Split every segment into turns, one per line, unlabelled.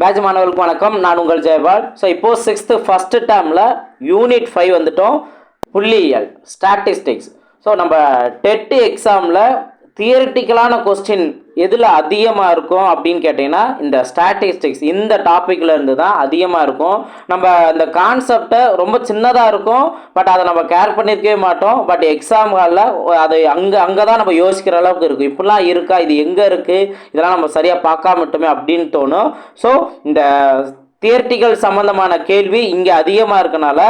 Batch மாணவர்களுக்கு வணக்கம். நான் உங்கள் ஜெயபால். ஸோ இப்போது சிக்ஸ்த்து ஃபஸ்ட்டு டேர்மில் யூனிட் ஃபைவ் வந்துட்டோம். புள்ளியியல் ஸ்டாட்டிஸ்டிக்ஸ் ஸோ நம்ம டெட்டு எக்ஸாமில் தியரிட்டிக்கலான கொஸ்டின் எதில் அதிகமாக இருக்கும் அப்படின்னு கேட்டிங்கன்னா இந்த ஸ்டாட்டிஸ்டிக்ஸ் இந்த டாப்பிக்கில் இருந்து தான் அதிகமாக இருக்கும். நம்ம இந்த கான்செப்டை ரொம்ப சின்னதாக இருக்கும் பட் அதை நம்ம கேர் பண்ணியிருக்கவே மாட்டோம். பட் எக்ஸாம் ஹாலில் அது அங்கே அங்கே தான் நம்ம யோசிக்கிற அளவுக்கு இருக்கும். இப்படிலாம் இருக்கா? இது எங்கே இருக்குது இதெல்லாம் நம்ம சரியாக பார்க்காம மட்டுமே அப்படின்னு தோணும். ஸோ இந்த தியர்ட்டிக்கல் சம்மந்தமான கேள்வி இங்கே அதிகமாக இருக்கனால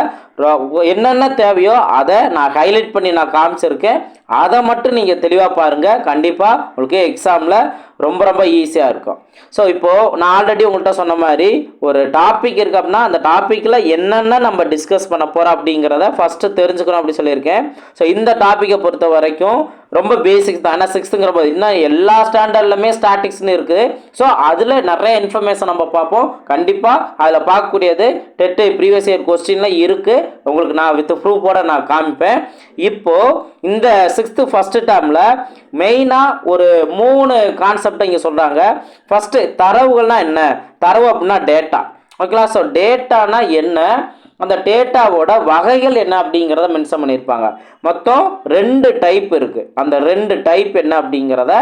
என்னென்ன தேவையோ அதை நான் ஹைலைட் பண்ணி நான் காமிச்சிருக்கேன். அதை மட்டும் நீங்கள் தெளிவாக பாருங்கள் கண்டிப்பாக உங்களுக்கு எக்ஸாமில் ரொம்ப ரொம்ப ஈஸியாக இருக்கும். ஸோ இப்போது நான் ஆல்ரெடி உங்கள்கிட்ட சொன்ன மாதிரி ஒரு டாபிக் இருக்கு அப்படின்னா அந்த டாப்பிக்கில் என்னென்ன நம்ம டிஸ்கஸ் பண்ண போகிறோம் அப்படிங்கிறத ஃபஸ்ட்டு தெரிஞ்சுக்கணும் அப்படி சொல்லியிருக்கேன். ஸோ இந்த டாப்பிக்கை பொறுத்த வரைக்கும் ரொம்ப பேசிக்ஸ் தான். ஏன்னா சிக்ஸ்த்துங்கிற போது இன்னும் எல்லா ஸ்டாண்டர்ட்லையுமே ஸ்டாட்டிக்ஸ்னு இருக்குது. ஸோ அதில் நிறைய இன்ஃபர்மேஷன் நம்ம பார்ப்போம். கண்டிப்பாக அதில் பார்க்கக்கூடியது டெட்டு ப்ரீவியஸ் இயர் கொஸ்டின்லாம் இருக்குது உங்களுக்கு நான் வித் ப்ரூஃபோட நான் காமிப்பேன். இப்போது இந்த சிக்ஸ்த்து ஃபஸ்ட்டு டேர்மில் மெயினாக ஒரு மூணு கான்செப்டை இங்கே சொல்கிறாங்க ஃபஸ்ட்டு தரவுகள்னால் என்ன? தரவு அப்படின்னா டேட்டா ஓகேங்களா ஸோ டேட்டானா என்ன? அந்த டேட்டாவோட வகைகள் என்ன அப்படிங்கிறத மென்ஷன் பண்ணியிருப்பாங்க. மொத்தம் ரெண்டு டைப் இருக்குது அந்த ரெண்டு டைப் என்ன அப்படிங்கிறத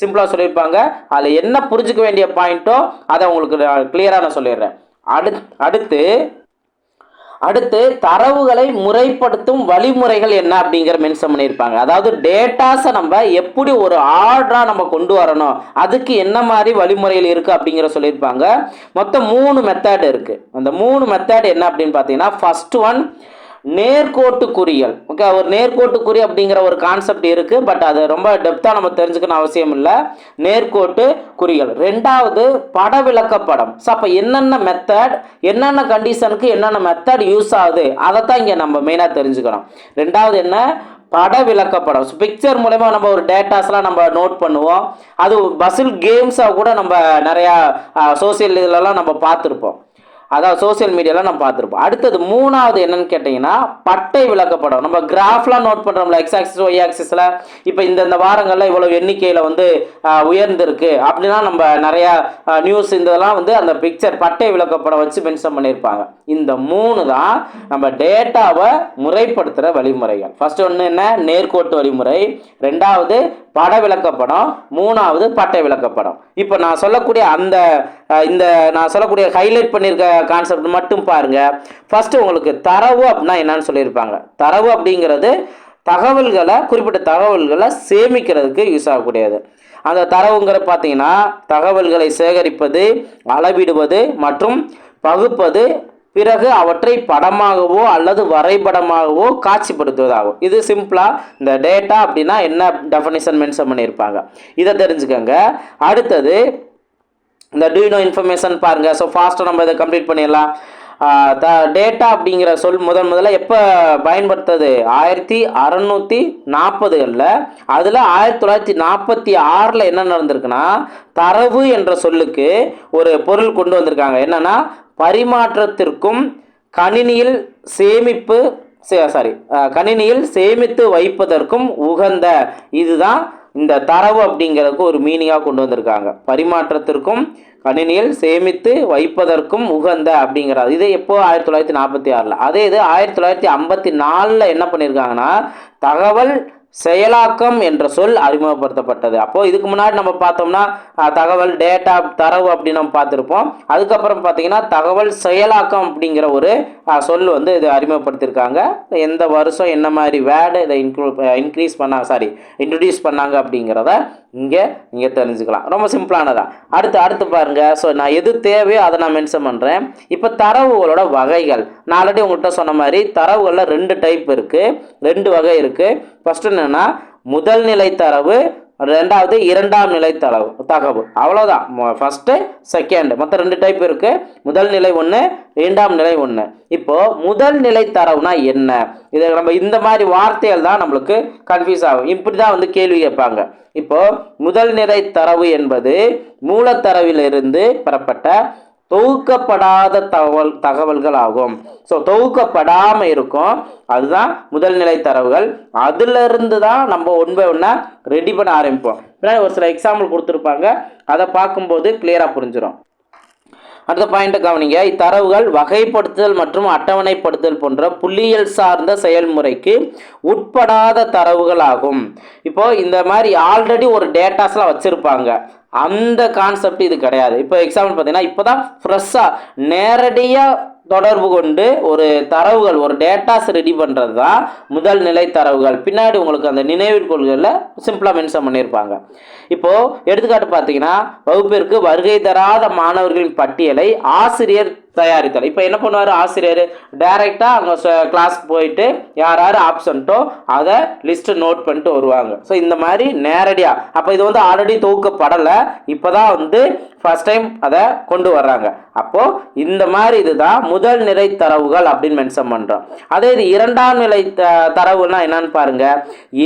சிம்பிளாக சொல்லியிருப்பாங்க. அதில் என்ன புரிஞ்சுக்க வேண்டிய பாயிண்ட்டோ அதை உங்களுக்கு கிளியராக நான் சொல்லிடுறேன். அடுத் அடுத்து அடுத்து தரவுகளை முறைப்படுத்தும் வழிமுறைகள் என்ன அப்படிங்கிற மென்ஷன் பண்ணியிருப்பாங்க. அதாவது டேட்டாஸை நம்ம எப்படி ஒரு ஆர்டராக நம்ம கொண்டு வரணும் அதுக்கு என்ன மாதிரி வழிமுறைகள் இருக்குது அப்படிங்கிற சொல்லியிருப்பாங்க. மொத்தம் மூணு மெத்தட் இருக்குது அந்த மூணு மெத்தட் என்ன அப்படின்னு பார்த்தீங்கன்னா ஃபர்ஸ்ட் ஒன் நேர்கோட்டு குறியல் ஓகே ஒரு நேர்கோட்டு குறி அப்படிங்கிற ஒரு கான்செப்ட் இருக்குது பட் அது ரொம்ப டெப்த்தாக நம்ம தெரிஞ்சுக்கணும் அவசியம் இல்லை. நேர்கோட்டு குறிகள் ரெண்டாவது பட விளக்கப்படம் ஸோ அப்போ என்னென்ன மெத்தட் என்னென்ன கண்டிஷனுக்கு என்னென்ன மெத்தட் யூஸ் ஆகுது அதை தான் இங்கே நம்ம மெயினாக தெரிஞ்சுக்கணும். ரெண்டாவது என்ன? பட விளக்கப்படம் ஸோ பிக்சர் மூலயமா நம்ம ஒரு டேட்டாஸ்லாம் நம்ம நோட் பண்ணுவோம். அது பசில் கேம்ஸாக கூட நம்ம நிறையா சோசியல் இதிலலாம் நம்ம பார்த்துருப்போம். அதாவது சோஷியல் மீடியாவில் நம்ம பார்த்துருப்போம். அடுத்தது மூணாவது என்னன்னு கேட்டிங்கன்னா பட்டை விளக்கப்படம். நம்ம கிராஃப்லாம் நோட் பண்ணுறோம்ல எக்ஸ் ஆக்சிஸ் ஒய் ஆக்சிஸில் இப்போ இந்த இந்த வாரங்களில் இவ்வளோ எண்ணிக்கையில் வந்து உயர்ந்திருக்கு. அப்படின்னா நம்ம நிறையா நியூஸ் இதெல்லாம் வந்து அந்த பிக்சர் பட்டை விளக்கப்படம் வச்சு மென்ஷன் பண்ணியிருப்பாங்க. இந்த மூணு தான் நம்ம டேட்டாவை முறைப்படுத்துகிற வழிமுறைகள். ஃபஸ்ட்டு ஒன்று என்ன? நேர்கோட்டு வழிமுறை. ரெண்டாவது பட விளக்கப்படம் மூணாவது பட்டை விளக்கப்படம் இப்போ நான் சொல்லக்கூடிய அந்த இந்த நான் சொல்லக்கூடிய ஹைலைட் பண்ணியிருக்க கான்செப்ட் மட்டும் பாருங்க. ஃபர்ஸ்ட் உங்களுக்கு தரவு அப்படின்னா என்னன்னு சொல்லியிருப்பாங்க. தரவு அப்படிங்கிறது தகவல்களை குறிப்பிட்ட தகவல்களை சேமிக்கிறதுக்கு யூஸ் ஆகக்கூடியது. அந்த தரவுங்கிற பார்த்தீங்கன்னா தகவல்களை சேகரிப்பது அளவிடுவது மற்றும் பகுப்பது பிறகு அவற்றை படமாகவோ அல்லது வரைபடமாகவோ காட்சிப்படுத்துவதாகும். இது சிம்பிளாக இந்த டேட்டா அப்படின்னா என்ன டெஃபனிஷன் மென்ஷன் பண்ணியிருப்பாங்க. இதை தெரிஞ்சுக்கோங்க. அடுத்தது இந்த டூனோ இன்ஃபர்மேஷன் பாருங்கள் ஸோ ஃபாஸ்ட்டாக நம்ம இதை கம்ப்ளீட் பண்ணிடலாம். த டேட்டா அப்படிங்கிற சொல் முதன் முதல்ல எப்போ பயன்படுத்தது? ஆயிரத்தி அறநூற்றி நாற்பதுகளில் அதில் ஆயிரத்தி தொள்ளாயிரத்தி நாற்பத்தி ஆறில் என்ன நடந்திருக்குன்னா தரவு என்ற சொல்லுக்கு ஒரு பொருள் கொண்டு வந்திருக்காங்க. என்னென்னா பரிமாற்றத்திற்கும் கணினியில் சேமிப்பு சாரி கணினியில் சேமித்து வைப்பதற்கும் உகந்த இதுதான் இந்த தரவு அப்படிங்கிறதுக்கு ஒரு மீனிங்காக கொண்டு வந்திருக்காங்க. பரிமாற்றத்திற்கும் கணினியில் சேமித்து வைப்பதற்கும் உகந்த அப்படிங்கிறது இது எப்போ? ஆயிரத்தி தொள்ளாயிரத்தி நாற்பத்தி ஆறில். அதே இது ஆயிரத்தி தொள்ளாயிரத்தி ஐம்பத்தி நாலில் என்ன பண்ணியிருக்காங்கன்னா தகவல் செயலாக்கம் என்ற சொல் அறிமுகப்படுத்தப்பட்டது. அப்போது இதுக்கு முன்னாடி நம்ம பார்த்தோம்னா தகவல் டேட்டா தரவு அப்படின்னு நம்ம பார்த்துருப்போம். அதுக்கப்புறம் பார்த்தீங்கன்னா தகவல் செயலாக்கம் அப்படிங்கிற ஒரு சொல் வந்து இது அறிமுகப்படுத்தியிருக்காங்க. எந்த வருஷம் என்ன மாதிரி வேர்டு இதை இன்க்ளூ இன்க்ரீஸ் பண்ணாங்க சாரி இன்ட்ரடியூஸ் பண்ணாங்க அப்படிங்கிறத இங்கே நீங்கள் தெரிஞ்சுக்கலாம். ரொம்ப சிம்பிளானதான் அடுத்து அடுத்து பாருங்கள் ஸோ நான் எது தேவையோ அதை நான் மென்ஷன் பண்ணுறேன் இப்போ தரவுகளோட வகைகள். நான் ஆல்ரெடி உங்கள்கிட்ட சொன்ன மாதிரி தரவுகளில் ரெண்டு டைப் இருக்குது ரெண்டு வகை இருக்குது ஃபஸ்ட்டு என்னென்னா முதல் நிலை தரவு ரெண்டாவது இரண்டாம் நிலை தளவு தகவு. அவ்வளோதான் ஃபஸ்ட்டு செகண்ட் மொத்தம் ரெண்டு டைப் இருக்குது முதல் நிலை ஒன்று இரண்டாம் நிலை ஒன்று இப்போது முதல் நிலை தரவுனா என்ன? இதை நம்ம இந்த மாதிரி வார்த்தைகள் தான் நம்மளுக்கு கன்ஃபியூஸ் ஆகும். இப்படி தான் வந்து கேள்வி கேட்பாங்க. இப்போது முதல் நிலை தரவு என்பது மூலத்தரவிலிருந்து பெறப்பட்ட தொகுக்கப்படாத தகவல் தகவல்கள் ஆகும் ஸோ தொகுக்கப்படாமல் இருக்கும். அதுதான் முதல் நிலை தரவுகள். அதிலிருந்து தான் நம்ம ஒன் பை ஒன்றா ரெடி பண்ண ஆரம்பிப்போம். பின்னாடி ஒரு சில எக்ஸாம்பிள் கொடுத்துருப்பாங்க. அதை பார்க்கும்போது கிளியராக புரிஞ்சிடும் அடுத்த பாயிண்ட்டை கவனிங்க. இத்தரவுகள் வகைப்படுத்துதல் மற்றும் அட்டவணைப்படுத்துதல் போன்ற புள்ளியியல் சார்ந்த செயல்முறைக்கு உட்படாத தரவுகள் ஆகும் இப்போ இந்த மாதிரி ஆல்ரெடி ஒரு டேட்டாஸ்லாம் வச்சுருப்பாங்க. அந்த கான்செப்ட் இது கிடையாது. இப்போ எக்ஸாம்பிள் பார்த்தீங்கன்னா இப்போ தான் ஃப்ரெஷ்ஷாக நேரடியாக தொடர்பு கொண்டு ஒரு தரவுகள் ஒரு டேட்டாஸ் ரெடி பண்ணுறது தான் முதல் நிலை தரவுகள். பின்னாடி உங்களுக்கு அந்த நினைவில் கொள்கையில் சிம்பிளாக மென்ஷன் பண்ணியிருப்பாங்க. இப்போது எடுத்துக்காட்டு பார்த்தீங்கன்னா வகுப்பிற்கு வருகை தராத மாணவர்களின் பட்டியலை ஆசிரியர் தயாரித்தல். இப்போ என்ன பண்ணுவார்? ஆசிரியர் டைரெக்டாக அவங்க கிளாஸ்க்கு போயிட்டு யார் யார் ஆப்ஷன்ட்டோ அதை லிஸ்ட்டு நோட் பண்ணிட்டு வருவாங்க. ஸோ இந்த மாதிரி நேரடியாக அப்போ இது வந்து ஆல்ரெடி தொகுக்கப்படலை இப்போ தான் வந்து ஃபஸ்ட் டைம் அதை கொண்டு வர்றாங்க. அப்போது இந்த மாதிரி இதுதான் முதல் நிலை தரவுகள் அப்படின்னு மென்ஷன் பண்ணுறோம் அதே இது இரண்டாம் நிலை த தரவுனா என்னன்னு பாருங்கள்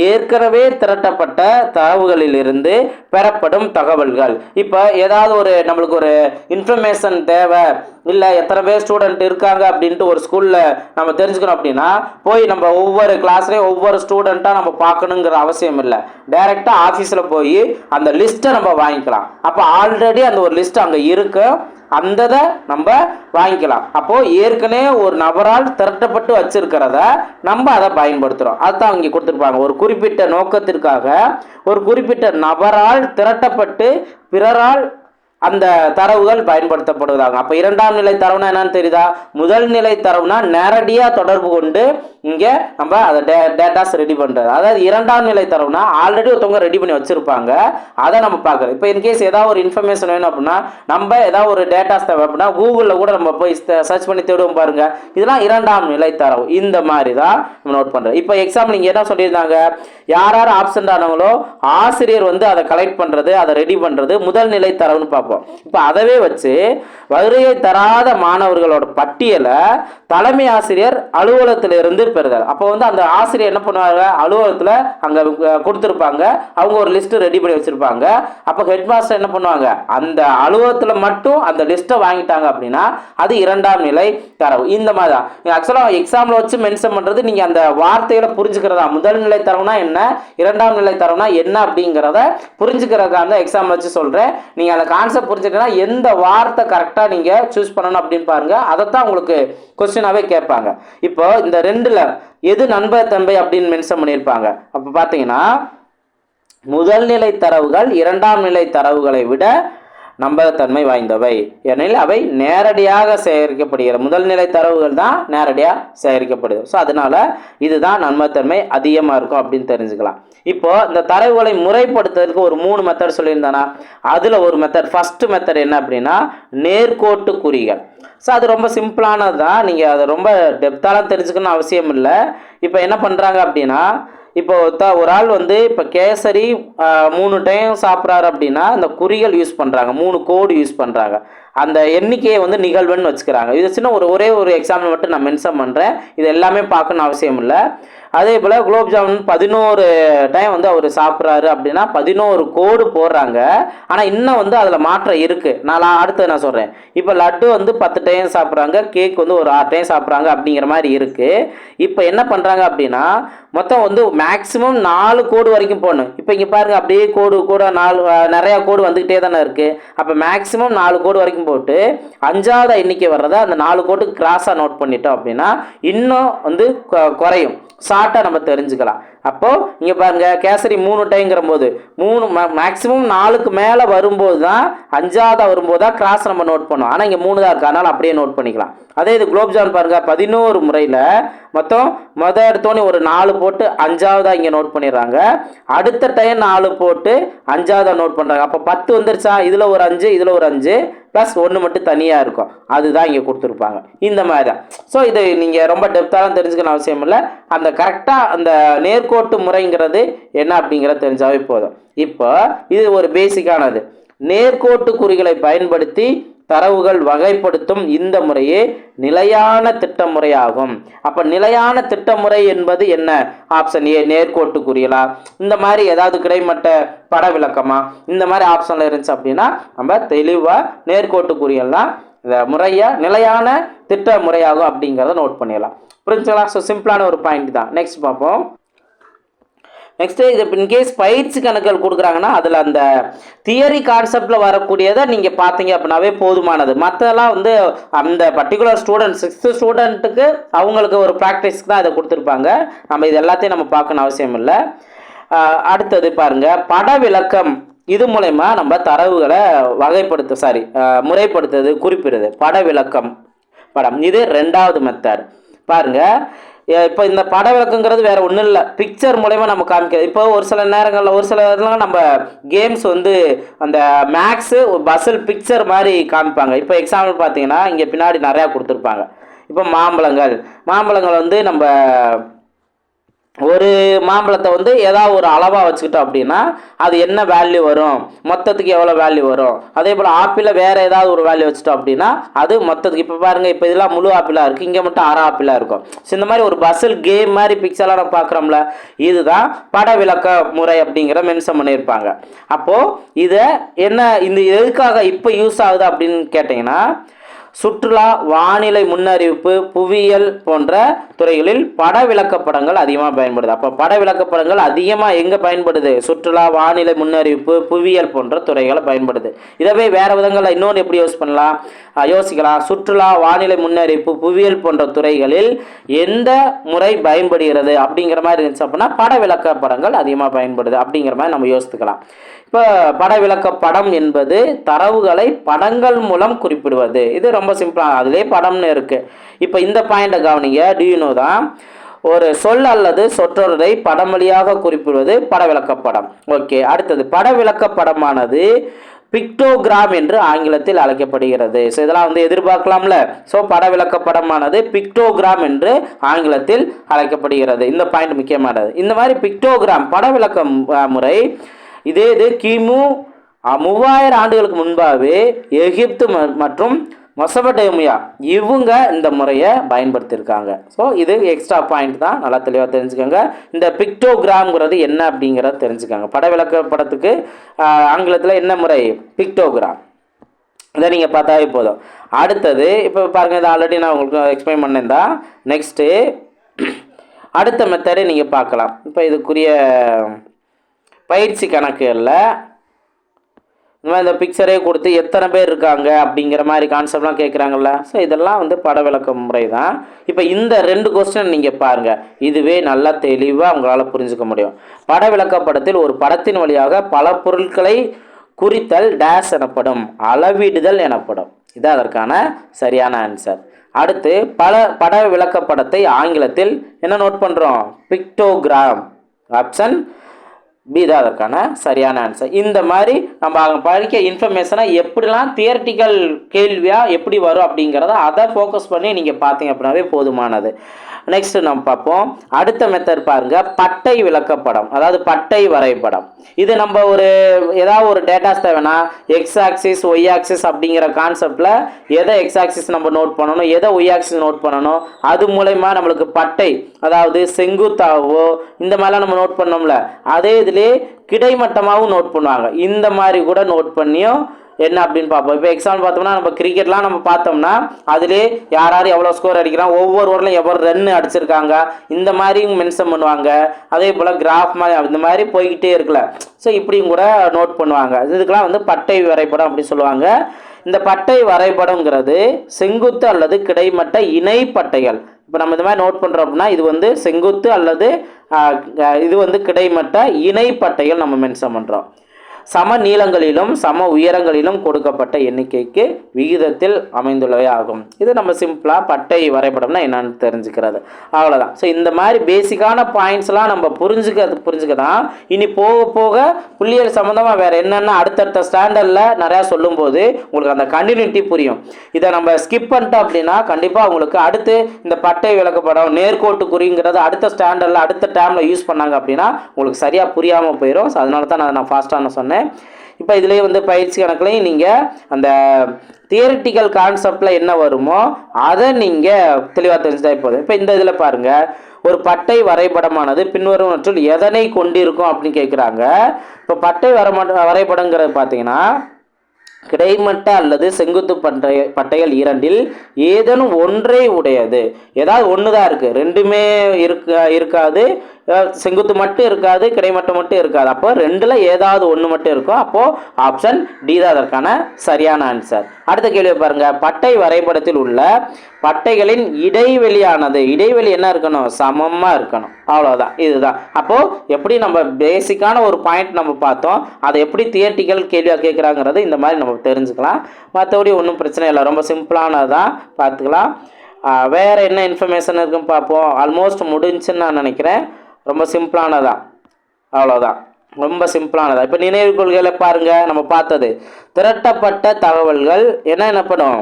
ஏற்கனவே திரட்டப்பட்ட தரவுகளிலிருந்து பெறப்படும் தகவல்கள். இப்போ ஏதாவது ஒரு நம்மளுக்கு ஒரு இன்ஃபர்மேஷன் தேவை இல்லை எத்தனை பேர் ஸ்டூடெண்ட் இருக்காங்க அப்படின்ட்டு ஒரு ஸ்கூலில் நம்ம தெரிஞ்சுக்கணும் அப்படின்னா போய் நம்ம ஒவ்வொரு கிளாஸ்லேயும் ஒவ்வொரு ஸ்டூடெண்ட்டாக நம்ம பார்க்கணுங்கிற அவசியம் இல்லை. டைரெக்டாக ஆஃபீஸில் போய் அந்த லிஸ்ட்டை நம்ம வாங்கிக்கலாம். அப்போ ஆல்ரெடி அந்த ஒரு லிஸ்ட் அங்கே இருக்கு. அந்ததை நம்ம வாங்கிக்கலாம். அப்போது ஏற்கனவே ஒரு நபரால் திரட்டப்பட்டு வச்சிருக்கிறத நம்ம அதை பயன்படுத்துகிறோம் அதுதான் அவங்க கொடுத்துருப்பாங்க. ஒரு குறிப்பிட்ட நோக்கத்திற்காக ஒரு குறிப்பிட்ட நபரால் திரட்டப்பட்டு பிறரால் அந்த தரவுகள் பயன்படுத்தப்படுவதாங்க அப்போ இரண்டாம் நிலை தரவுனா என்னன்னு தெரியுதா? முதல் நிலை தரவுனா நேரடியாக தொடர்பு கொண்டு இங்கே நம்ம அதை டே டேட்டாஸ் ரெடி பண்ணுறது அதாவது இரண்டாம் நிலை தரவுனா ஆல்ரெடி ஒருத்தவங்க ரெடி பண்ணி வச்சுருப்பாங்க. அதை நம்ம பார்க்குறோம். இப்போ இன்கேஸ் ஏதாவது ஒரு இன்ஃபர்மேஷன் வேணும் அப்படின்னா நம்ம ஏதாவது ஒரு டேட்டாஸ் தேவை அப்படின்னா கூகுளில் கூட நம்ம போய் சர்ச் பண்ணி தேடுவோம் பாருங்க. இதெல்லாம் இரண்டாம் நிலை தரவு. இந்த மாதிரி தான் நம்ம நோட் பண்ணுறோம் இப்போ எக்ஸாம்பிள் இங்கே என்ன சொல்லியிருந்தாங்க? யார் யார் ஆப்சண்ட் ஆனவங்களோ ஆசிரியர் வந்து அதை கலெக்ட் பண்ணுறது அதை ரெடி பண்ணுறது முதல் நிலை தரவுன்னு பார்ப்போம். இப்போ அதவே வச்சு வருகை தராத மாணவர்களோட பட்டியலை தலைமை ஆசிரியர் அலுவலகத்திலிருந்து பெறுதல். அப்போ வந்து அந்த ஆசிரியர் என்ன பண்ணுவாங்க? அலுவலகத்தில் அங்கே கொடுத்துருப்பாங்க. அவங்க ஒரு லிஸ்ட்டு ரெடி பண்ணி வச்சுருப்பாங்க. அப்போ ஹெட் மாஸ்டர் என்ன பண்ணுவாங்க? அந்த அலுவலகத்தில் மட்டும் அந்த லிஸ்ட்டை வாங்கிட்டாங்க அப்படின்னா அது இரண்டாம் நிலை தரவு. இந்த மாதிரி தான் ஆக்சுவலாக எக்ஸாமில் வச்சு மென்ஷன் பண்ணுறது நீங்கள் அந்த வார்த்தைகளை புரிஞ்சுக்கிறதா? முதல் நிலை தரவுனா என்ன? இரண்டாம் நிலை தரவுனா என்ன அப்படிங்கிறத புரிஞ்சுக்கிறதுக்காக தான் எக்ஸாமில் வச்சு சொல்கிறேன் நீங்கள் அந்த கான்செப்ட் புரிஞ்சுக்கிட்டா எந்த வார்த்தை கரெக்டாக நீங்கள் சூஸ் பண்ணணும் அப்படின்னு பாருங்கள் அதைத்தான் உங்களுக்கு கொஸ்டின் கொஸ்டினாகவே கேட்பாங்க. இப்போ இந்த ரெண்டில் எது நண்பர் தம்பை அப்படின்னு மென்ஷன் பண்ணியிருப்பாங்க. அப்போ பார்த்தீங்கன்னா முதல் நிலை தரவுகள் இரண்டாம் நிலை தரவுகளை விட நம்பகத்தன்மை வாய்ந்தவை. ஏனெனில் அவை நேரடியாக சேகரிக்கப்படுகிற முதல் நிலை தரவுகள் தான் நேரடியாக சேகரிக்கப்படுது ஸோ அதனால இதுதான் நன்மத்தன்மை அதிகமாக இருக்கும் அப்படின்னு தெரிஞ்சுக்கலாம். இப்போ இந்த தரவுகளை முறைப்படுத்துறதுக்கு ஒரு மூணு மெத்தட் சொல்லியிருந்தானா? அதில் ஒரு மெத்தட் ஃபர்ஸ்ட் மெத்தட் என்ன அப்படின்னா நேர்கோட்டு குறிகள். ஸோ அது ரொம்ப சிம்பிளானது தான் நீங்கள் அதை ரொம்ப டெப்த்தாலாம் தெரிஞ்சுக்கணும்னு அவசியம் இல்லை. இப்போ என்ன பண்ணுறாங்க அப்படின்னா இப்போ த ஒரு ஆள் வந்து இப்போ கேசரி மூணு டைம் சாப்பிட்றாரு அப்படின்னா அந்த குறிகள் யூஸ் பண்ணுறாங்க மூணு கோடு யூஸ் பண்ணுறாங்க அந்த எண்ணிக்கையை வந்து நிகழ்வுன்னு வச்சுக்கிறாங்க. இது சின்ன ஒரு ஒரே ஒரு எக்ஸாம்பிள் மட்டும் நான் மென்ஷன் பண்ணுறேன் இது எல்லாமே பார்க்கணும் அவசியம் இல்லை. அதே போல் குலோப் ஜாமுன் பதினோரு டைம் வந்து அவர் சாப்பிட்றாரு அப்படின்னா பதினோரு கோடு போடுறாங்க. ஆனால் இன்னும் வந்து அதில் மாற்றம் இருக்குது நான் அடுத்தது அடுத்து நான் சொல்கிறேன் இப்போ லட்டு வந்து பத்து டைம் சாப்பிட்றாங்க. கேக் வந்து ஒரு ஆறு டைம் சாப்பிட்றாங்க அப்படிங்கிற மாதிரி இருக்குது இப்போ என்ன பண்ணுறாங்க அப்படின்னா மொத்தம் வந்து மேக்ஸிமம் நாலு கோடு வரைக்கும் போடணும். இப்போ இங்கே பாருங்கள் அப்படியே கோடு கூட நாலு நிறையா கோடு வந்துக்கிட்டே தானே இருக்குது அப்போ மேக்ஸிமம் நாலு கோடு வரைக்கும் போட்டு அஞ்சாவது எண்ணிக்கை வர்றதை அந்த நாலு கோட்டுக்கு கிராஸாக நோட் பண்ணிட்டோம் அப்படின்னா இன்னும் வந்து கொ- குறையும். ஷார்ட்டாக நம்ம தெரிஞ்சுக்கலாம். அப்போது இங்கே பாருங்கள் கேசரி மூணு டைங்கிற போது மூணு மேக்ஸிமம் நாலுக்கு மேலே வரும்போது தான் அஞ்சாவதாக வரும்போது தான் கிராஸ் நம்ம நோட் பண்ணுவோம். ஆனால் இங்கே மூணு தான் இருக்கு. அதனால் அப்படியே நோட் பண்ணிக்கலாம். அதே இது குலோப்ஜாம் பாருங்கள் பாருங்க பதினோரு முறையில் மொத்தம் மொதல் எடுத்தோடனே ஒரு நாலு போட்டு அஞ்சாவதாக இங்கே நோட் பண்ணிடுறாங்க. அடுத்த டைம் நாலு போட்டு அஞ்சாவதாக நோட் பண்ணுறாங்க அப்போ பத்து வந்துருச்சா? இதில் ஒரு அஞ்சு இதில் ஒரு அஞ்சு ப்ளஸ் ஒன்று மட்டும் தனியாக இருக்கும். அதுதான் இங்கே கொடுத்துருப்பாங்க. இந்த மாதிரி தான் ஸோ இது நீங்கள் ரொம்ப டெப்த்தாலாம் தெரிஞ்சுக்கணும் அவசியம் இல்லை. அந்த கரெக்டாக அந்த நேர்கோட்டு முறைங்கிறது என்ன அப்படிங்கிறத தெரிஞ்சாவே போதும். இப்போ இது ஒரு பேசிக்கானது நேர்கோட்டு குறிகளை பயன்படுத்தி தரவுகள் வகைப்படுத்தும் இந்த முறையே நிலையான திட்டமுறையாகும். அப்போ நிலையான திட்டமுறை என்பது என்ன? ஆப்ஷன் ஏ நேர்கோட்டு குறியலா? இந்த மாதிரி ஏதாவது கிடைமட்ட பட விளக்கமா? இந்த மாதிரி ஆப்ஷனில் இருந்துச்சு அப்படின்னா நம்ம தெளிவாக நேர்கோட்டு குறிகள்லாம் இந்த முறையாக நிலையான திட்ட முறையாகும் அப்படிங்கிறத நோட் பண்ணிடலாம். புரிஞ்சுங்களா? ஸோ சிம்பிளான ஒரு பாயிண்ட் தான். நெக்ஸ்ட் பார்ப்போம். நெக்ஸ்ட்டு இது இன்கேஸ் பயிற்சி கணக்குகள் கொடுக்குறாங்கன்னா அதில் அந்த தியரி கான்செப்டில் வரக்கூடியதை நீங்கள் பார்த்தீங்க அப்படின்னாவே போதுமானது. மற்றெல்லாம் வந்து அந்த பர்டிகுலர் ஸ்டூடெண்ட் சிக்ஸ்த்து ஸ்டூடெண்ட்டுக்கு அவங்களுக்கு ஒரு ப்ராக்டிஸ்க்கு தான் இதை கொடுத்துருப்பாங்க. நம்ம இது எல்லாத்தையும் நம்ம பார்க்கணும் அவசியம் இல்லை. அடுத்தது பாருங்கள் பட விளக்கம் இது மூலயமா நம்ம தரவுகளை வகைப்படுத்த சாரி முறைப்படுத்துறது குறிப்பிடுது. பட விளக்கம் படம். இது ரெண்டாவது மெத்தட் பாருங்க. இப்போ இந்த பட விளக்குங்கிறது வேறு ஒன்றும் இல்லை. பிக்சர் மூலயமா நம்ம காமிக்கிறது இப்போ ஒரு சில நேரங்களில் ஒரு சில இதெல்லாம் நம்ம கேம்ஸ் வந்து அந்த மேக்ஸு பஸ்ஸில் பிக்சர் மாதிரி காமிப்பாங்க. இப்போ எக்ஸாம்பிள் பார்த்தீங்கன்னா இங்கே பின்னாடி நிறையா கொடுத்துருப்பாங்க. இப்போ மாம்பழங்கள். மாம்பழங்கள் வந்து நம்ம ஒரு மாம்பழத்தை வந்து ஏதாவது ஒரு அளவாக வச்சுக்கிட்டோம் அப்படின்னா அது என்ன வேல்யூ வரும்? மொத்தத்துக்கு எவ்வளோ வேல்யூ வரும்? அதே போல் ஆப்பிளில் வேறு ஏதாவது ஒரு வேல்யூ வச்சுட்டோம் அப்படின்னா அது மொத்தத்துக்கு இப்போ பாருங்கள் இப்போ இதெல்லாம் முழு ஆப்பிளாக இருக்குது இங்கே மட்டும் அரை ஆப்பிளாக இருக்கும். ஸோ இந்த மாதிரி ஒரு பஸ்ஸில் கேம் மாதிரி பிக்சலாக நம்ம பார்க்குறோம்ல இதுதான் பட விளக்க முறை அப்படிங்கிற மென்ஷன் பண்ணியிருப்பாங்க. அப்போது இதை என்ன இந்த எதுக்காக இப்போ யூஸ் ஆகுது அப்படின்னு கேட்டிங்கன்னா சுற்றுலா வானிலை முன்னறிவிப்பு புவியியல் போன்ற துறைகளில் பட விளக்கப்படங்கள் அதிகமாக பயன்படுது. அப்போ பட விளக்கப்படங்கள் அதிகமாக எங்கே பயன்படுது? சுற்றுலா வானிலை முன்னறிவிப்பு புவியியல் போன்ற துறைகளை பயன்படுது. இதவே வேறு விதங்களில் இன்னொன்று எப்படி யூஸ் பண்ணலாம்? யோசிக்கலாம். சுற்றுலா வானிலை முன்னறிவிப்பு புவியியல் போன்ற துறைகளில் எந்த முறை பயன்படுகிறது? அப்படிங்கிற மாதிரி இருந்துச்சு அப்படின்னா பட விளக்கப்படங்கள் அதிகமாக பயன்படுது அப்படிங்கிற மாதிரி நம்ம யோசித்துக்கலாம். இப்போ பட விளக்கப்படம் என்பது தரவுகளை படங்கள் மூலம் குறிப்பிடுவது. இது ரொம்ப சிம்பிளாக அதுலேயே படம்னு இருக்குது இப்போ இந்த பாயிண்ட்டை கவனிங்க. டியூனோ தான்? ஒரு சொல் அல்லது சொற்றொடரை படம் வழியாக குறிப்பிடுவது பட விளக்கப்படம் ஓகே அடுத்தது பட விளக்கப்படமானது பிக்டோகிராம் என்று ஆங்கிலத்தில் அழைக்கப்படுகிறது. ஸோ இதெல்லாம் வந்து எதிர்பார்க்கலாம்ல? ஸோ பட விளக்கப்படமானது பிக்டோகிராம் என்று ஆங்கிலத்தில் அழைக்கப்படுகிறது. இந்த பாயிண்ட் முக்கியமானது. இந்த மாதிரி பிக்டோகிராம் பட விளக்கம் முறை இதே இது கிமு மூவாயிரம் ஆண்டுகளுக்கு முன்பாகவே எகிப்து மற்றும் மொசபடேமியா இவங்க இந்த முறையை பயன்படுத்தியிருக்காங்க ஸோ இது எக்ஸ்ட்ரா பாயிண்ட் தான். நல்லா தெளிவாக தெரிஞ்சுக்கோங்க. இந்த பிக்டோகிராம்ங்கிறது என்ன அப்படிங்கிறத தெரிஞ்சுக்கோங்க. பட விளக்கப்படத்துக்கு ஆங்கிலத்தில் என்ன முறை? பிக்டோகிராம் இதை நீங்கள் பார்த்தாவே போதும். அடுத்தது இப்போ பாருங்கள் இது ஆல்ரெடி நான் உங்களுக்கு எக்ஸ்பிளைன் பண்ணேன் தான் நெக்ஸ்ட்டு அடுத்த மெத்தடை நீங்கள் பார்க்கலாம். இப்போ இதுக்குரிய பயிற்சி கணக்குகளில் இந்த மாதிரி இந்த பிக்சரே கொடுத்து எத்தனை பேர் இருக்காங்க அப்படிங்கிற மாதிரி கான்செப்ட்லாம் கேட்குறாங்கல்ல ஸோ இதெல்லாம் வந்து பட விளக்க முறை தான் இப்போ இந்த ரெண்டு கொஸ்டின் நீங்கள் பாருங்கள் இதுவே நல்லா தெளிவாக உங்களால் புரிஞ்சுக்க முடியும். பட விளக்கப்படத்தில் ஒரு படத்தின் வழியாக பல பொருட்களை குறித்தல் டேஸ் எனப்படும் அளவிடுதல் எனப்படும். இது அதற்கான சரியான ஆன்சர் அடுத்து பல பட விளக்கப்படத்தை ஆங்கிலத்தில் என்ன நோட் பண்ணுறோம் பிக்டோகிராம் ஆப்ஷன் பி தான் அதற்கான சரியான ஆன்சர் இந்த மாதிரி நம்ம அவங்க படிக்க இன்ஃபர்மேஷனை எப்படிலாம் தியரட்டிக்கல் கேள்வியாக எப்படி வரும் அப்படிங்கிறத அதை ஃபோக்கஸ் பண்ணி நீங்கள் பார்த்தீங்க அப்படின்னாவே போதுமானது. நெக்ஸ்ட் நம்ம பார்ப்போம். அடுத்த மெத்தட் பாருங்க. பட்டை விளக்கப்படம். அதாவது பட்டை வரைபடம். இது நம்ம ஒரு ஏதாவது ஒரு டேட்டாஸ் தேவைன்னா எக்ஸ் ஆக்சிஸ் ஒய் ஆக்சிஸ் அப்படிங்கிற கான்செப்டில் எதை எக்ஸ் ஆக்சிஸ் நம்ம நோட் பண்ணணும் எதை ஒய் ஆக்சிஸ் நோட் பண்ணணும் அது மூலயமா நம்மளுக்கு பட்டை அதாவது செங்குத்தாவோ இந்த மாதிரிலாம் நம்ம நோட் பண்ணோம்ல அதே இதிலே கிடைமட்டமாகவும் நோட் பண்ணுவாங்க. இந்த மாதிரி கூட நோட் பண்ணியும் என்ன அப்படின்னு பார்ப்போம். இப்போ எக்ஸாம்பிள் பார்த்தோம்னா நம்ம கிரிக்கெட்லாம் நம்ம பார்த்தோம்னா அதிலே யார் யார் எவ்வளோ ஸ்கோர் அடிக்கிறான் ஒவ்வொரு ஓவரில் எவ்வளோ ரன் அடிச்சிருக்காங்க இந்த மாதிரியும் மென்ஷன் பண்ணுவாங்க. அதே போல் கிராஃப் மாதிரி இந்த மாதிரி போய்கிட்டே இருக்கல ஸோ இப்படியும் கூட நோட் பண்ணுவாங்க. இதுக்கெலாம் வந்து பட்டை வரைபடம் அப்படின்னு சொல்லுவாங்க. இந்த பட்டை வரைபடம்ங்கிறது செங்குத்து அல்லது கிடைமட்ட இணை பட்டைகள். இப்போ நம்ம இந்த மாதிரி நோட் பண்ணுறோம் அப்படின்னா இது வந்து செங்குத்து அல்லது இது வந்து கிடைமட்ட இணை பட்டைகள் நம்ம மென்ஷன் பண்ணுறோம் சம நீளங்களிலும் சம உயரங்களிலும் கொடுக்கப்பட்ட எண்ணிக்கைக்கு விகிதத்தில் அமைந்துள்ளவை ஆகும். இது நம்ம சிம்பிளாக பட்டை வரைபடம்னா என்னன்னு தெரிஞ்சுக்கிறது. அவ்வளோதான் ஸோ இந்த மாதிரி பேசிக்கான பாயிண்ட்ஸ்லாம் நம்ம புரிஞ்சுக்க புரிஞ்சுக்க தான் இனி போக போக புள்ளியல் சம்மந்தமாக வேறு என்னென்ன அடுத்தடுத்த ஸ்டாண்டர்டில் நிறையா சொல்லும்போது உங்களுக்கு அந்த கண்டினியூட்டி புரியும். இதை நம்ம ஸ்கிப் பண்ணிட்டோம் அப்படின்னா கண்டிப்பாக உங்களுக்கு அடுத்து இந்த பட்டை விளக்கப்படம் நேர்கோட்டு குறிங்கிறது அடுத்த ஸ்டாண்டர்டில் அடுத்த டேமில் யூஸ் பண்ணாங்க அப்படின்னா உங்களுக்கு சரியாக புரியாமல் போயிடும் ஸோ அதனால தான் நான் நான் ஃபாஸ்ட்டான சொன்னேன். இப்போ இதுலேயே வந்து பயிற்சி கணக்குலையும் நீங்கள் அந்த தியரிட்டிக்கல் கான்செப்டில் என்ன வருமோ அதை நீங்கள் தெளிவாக தெரிஞ்சுட்டா போதும். இப்போ இந்த இதில் பாருங்கள் ஒரு பட்டை வரைபடமானது பின்வருவனற்றுள் எதனை கொண்டிருக்கும் அப்படின்னு கேட்குறாங்க இப்போ பட்டை வரமாட்ட வரைபடங்கிறது பார்த்தீங்கன்னா கிடைமட்ட அல்லது செங்குத்து பட்டை பட்டைகள் இரண்டில் ஏதேனும் ஒன்றை உடையது. ஏதாவது ஒன்று தான் இருக்குது ரெண்டுமே இருக்க இருக்காது. செங்குத்து மட்டும் இருக்காது கிடைமட்டம் மட்டும் இருக்காது. அப்போ ரெண்டில் ஏதாவது ஒன்று மட்டும் இருக்கும் அப்போது ஆப்ஷன் டி தான் அதற்கான சரியான ஆன்சர் அடுத்த கேள்வி பாருங்க. பட்டை வரைபடத்தில் உள்ள பட்டைகளின் இடைவெளியானது இடைவெளி என்ன இருக்கணும்? சமமாக இருக்கணும். அவ்வளோதான் இதுதான். அப்போது எப்படி நம்ம பேசிக்கான ஒரு பாயிண்ட் நம்ம பார்த்தோம் அதை எப்படி தியேட்டிக்கல் கேள்வியாக கேட்குறாங்கிறது இந்த மாதிரி நம்ம தெரிஞ்சுக்கலாம். மற்றபடி ஒன்றும் பிரச்சனை இல்லை. ரொம்ப சிம்பிளானதான் பார்த்துக்கலாம். வேறு என்ன இன்ஃபர்மேஷன் இருக்குன்னு பார்ப்போம். ஆல்மோஸ்ட் முடிஞ்சுன்னு நான் நினைக்கிறேன். ரொம்ப சிம்பிளானதான் அவ்வளோதான் ரொம்ப சிம்பிளானதா. இப்போ நினைவு கொள்கையில் பாருங்க நம்ம பார்த்தது திரட்டப்பட்ட தகவல்கள் என்ன எனப்படும்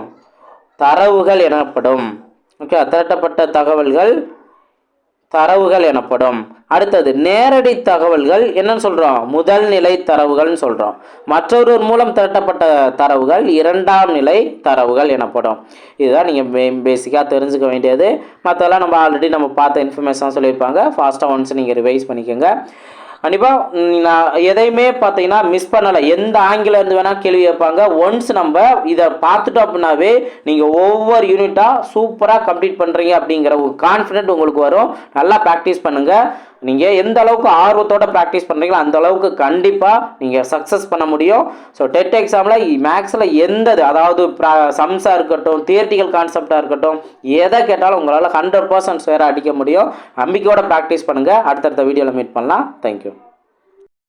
தரவுகள் எனப்படும். ஓகே திரட்டப்பட்ட தகவல்கள் தரவுகள் எனப்படும். அடுத்தது நேரடி தகவல்கள் என்னன்னு சொல்கிறோம் முதல் நிலை தரவுகள்னு சொல்கிறோம் மற்றொருவர் மூலம் திரட்டப்பட்ட தரவுகள் இரண்டாம் நிலை தரவுகள் எனப்படும். இதுதான் நீங்கள் பேசிக்காக தெரிஞ்சுக்க வேண்டியது. மற்றெல்லாம் நம்ம ஆல்ரெடி நம்ம பார்த்த இன்ஃபர்மேஷன் சொல்லியிருப்பாங்க. ஃபாஸ்ட்டாக ஒன்ஸ் நீங்கள் ரிவைஸ் பண்ணிக்கோங்க. கண்டிப்பாக நான் எதையுமே பார்த்தீங்கன்னா மிஸ் பண்ணலை. எந்த ஆங்கில இருந்து வேணால் கேள்வி கேட்பாங்க. ஒன்ஸ் நம்ம இதை பார்த்துட்டோம் அப்படின்னாவே நீங்கள் ஒவ்வொரு யூனிட்டாக சூப்பராக கம்ப்ளீட் பண்ணுறீங்க அப்படிங்கிற ஒரு கான்ஃபிடென்ட் உங்களுக்கு வரும். நல்லா ப்ராக்டிஸ் பண்ணுங்கள் நீங்கள் எந்த அளவுக்கு ஆர்வத்தோட ப்ராக்டிஸ் பண்ணுறீங்களோ அந்த அளவுக்கு கண்டிப்பாக நீங்கள் சக்ஸஸ் பண்ண முடியும். ஸோ டெட் எக்ஸாமில் மேக்ஸில் எந்தது அதாவது சம்ஸாக இருக்கட்டும் தியர்ட்டிக்கல் கான்செப்டாக இருக்கட்டும் எதை கேட்டாலும் உங்களால் ஹண்ட்ரட் பர்சன்ட் வேறு அடிக்க முடியும். நம்பிக்கையோட ப்ராக்டிஸ் பண்ணுங்கள் அடுத்தடுத்த வீடியோவில் மீட் பண்ணலாம். தேங்க்யூ